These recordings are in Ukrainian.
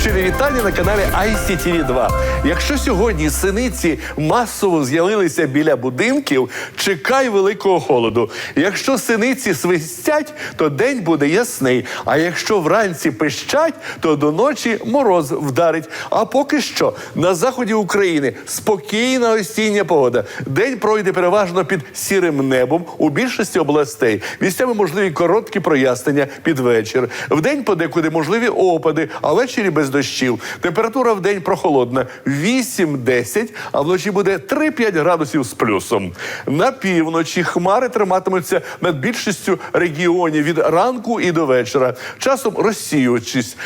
щирі вітання на каналі ICTV 2 Якщо сьогодні синиці масово з'явилися біля будинків, чекай великого холоду. Якщо синиці свистять, то день буде ясний. А якщо вранці пищать, то до ночі мороз вдарить. А поки що на заході України спокійна осіння погода. День пройде переважно під сірим небом у більшості областей. Місцями можливі короткі прояснення під вечір. Вдень подекуди можливі опади, а ввечері без дощів. Температура в день прохолодна 8-10, а вночі буде 3-5 градусів з плюсом. На півночі хмари триматимуться над більшістю регіонів від ранку і до вечора. Часом розсіюючись,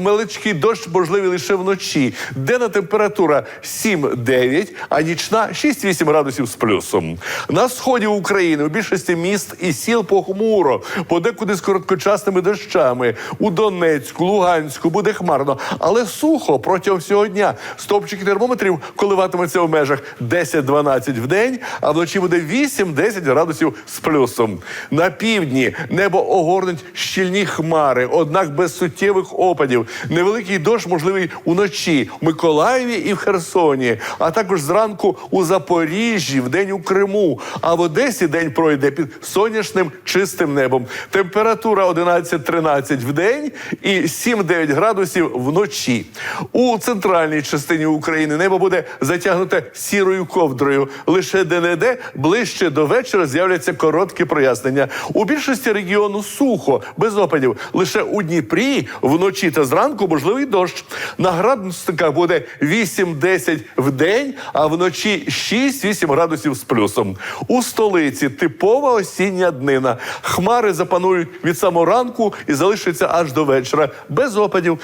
меличкий дощ можливий лише вночі. Денна температура 7-9, а нічна 6-8 градусів з плюсом. На сході України у більшості міст і сіл похмуро, подекуди з короткочасними дощами. У Донецьку, Луганську буде хмарно, але сухо протягом всього дня. Стопчики термометрів коливатимуться в межах 10-12 в день, а вночі буде 8-10 градусів з плюсом. На півдні небо огорнуть щільні хмари, однак без суттєвих опадів. Невеликий дощ можливий уночі в Миколаєві і в Херсоні, а також зранку у Запоріжжі, в день у Криму. А в Одесі день пройде під сонячним чистим небом. Температура 11-13 в день і 7-9 градусів вночі. У центральній частині України небо буде затягнуте сірою ковдрою. Лише де-не-де ближче до вечора з'являться короткі прояснення. У більшості регіону сухо, без опадів. Лише у Дніпрі вночі та зранку можливий дощ. На градусниках буде 8-10 в день, а вночі 6-8 градусів з плюсом. У столиці типова осіння днина. Хмари запанують від самого ранку і залишаться аж до вечора. Без опадів.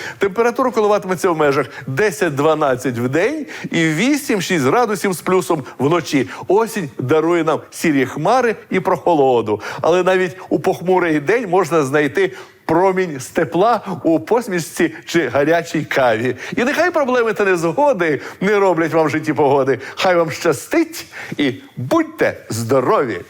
Температура коливатиметься в межах 10-12 в день і 8-6 градусів з плюсом вночі. Осінь дарує нам сірі хмари і прохолоду. Але навіть у похмурий день можна знайти. Промінь з тепла у посмішці чи гарячій каві. І нехай проблеми та незгоди не роблять вам в житті погоди. Хай вам щастить і будьте здорові!